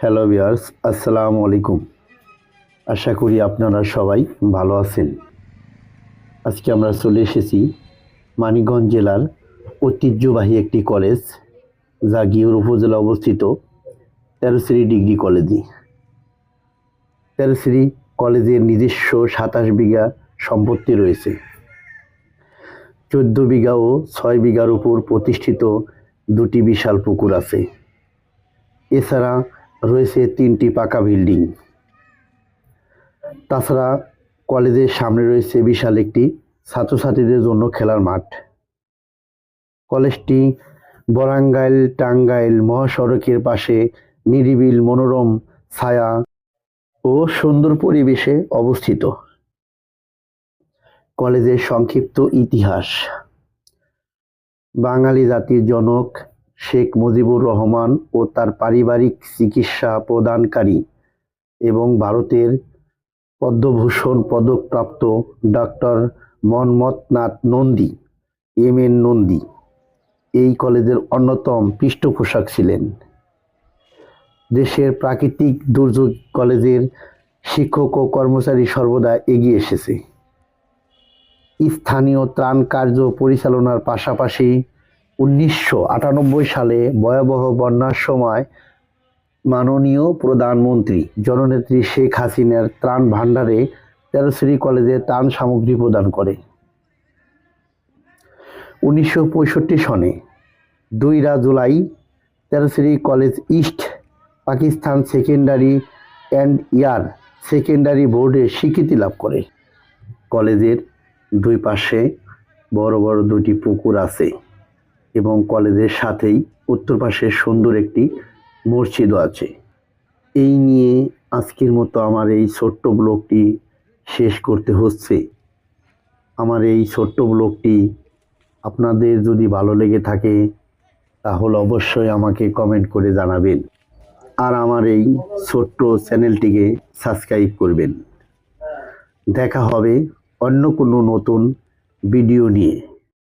Hello বিয়ার্স আসসালামু আলাইকুম আশা করি আপনারা সবাই ভালো আছেন। আজকে আমরা চলে এসেছি মানিকগঞ্জ জেলার ঐতিহ্যবাহী একটি কলেজ যা গিয়র উপজেলা অবস্থিত তেরোশ্রী ডিগ্রি কলেজে। তেরোশ্রী কলেজের নিজস্ব সাতাশ বিঘা সম্পত্তি রয়েছে। চোদ্দ বিঘা ও ছয় বিঘার উপর প্রতিষ্ঠিত দুটি বিশাল পুকুর আছে। এছাড়া রয়েছে তিনটি পাকা বিল্ডিং। তাছাড়া কলেজের সামনে রয়েছে বিশাল একটি ছাত্রছাত্রীদের জন্য খেলার মাঠ। কলেজটি বরাঙ্গাইল টাঙ্গাইল মহাসড়কের পাশে নিরিবিল মনোরম ছায়া ও সুন্দর পরিবেশে অবস্থিত। কলেজের সংক্ষিপ্ত ইতিহাস। বাঙালি জাতির জনক শেখ মুজিবুর রহমান ও তার পারিবারিক চিকিৎসা প্রদানকারী এবং ভারতের Padma Bhushan পদকপ্রাপ্ত doctor Manmathanath Nandi, M N Nandi এই কলেজের অন্যতম পৃষ্ঠপোষক ছিলেন। দেশের প্রাকৃতিক দুর্যোগ কলেজের শিক্ষক ও কর্মচারী সর্বদা এগিয়ে এসেছে। স্থানীয় ত্রাণ কার্য পরিচালনার পাশাপাশি উনিশশো আটানব্বই সালে ভয়াবহ বন্যার সময় মাননীয় প্রধানমন্ত্রী জননেত্রী শেখ হাসিনার ত্রাণ ভাণ্ডারে তেরোশ্রী কলেজে ত্রাণ সামগ্রী প্রদান করে। উনিশশো পঁয়ষট্টি সনে দুইরা July Teroshree college East Pakistan secondary and higher secondary বোর্ডে স্বীকৃতি লাভ করে। কলেজের দুই পাশে বড় বড় দুটি পুকুর আছে। এবং কলেজের সাথেই উত্তর পাশে সুন্দর একটি মসজিদও আছে। এই নিয়ে আজকের মতো আমার এই ছোট্ট ব্লগটি শেষ করতে হচ্ছে। আমার এই ছোট্ট ব্লগটি আপনাদের যদি ভালো লেগে থাকে, তাহলে অবশ্যই আমাকে কমেন্ট করে জানাবেন। আর আমার এই ছোট্ট চ্যানেলটিকে সাবস্ক্রাইব করবেন। দেখা হবে অন্য কোনো নতুন ভিডিও নিয়ে।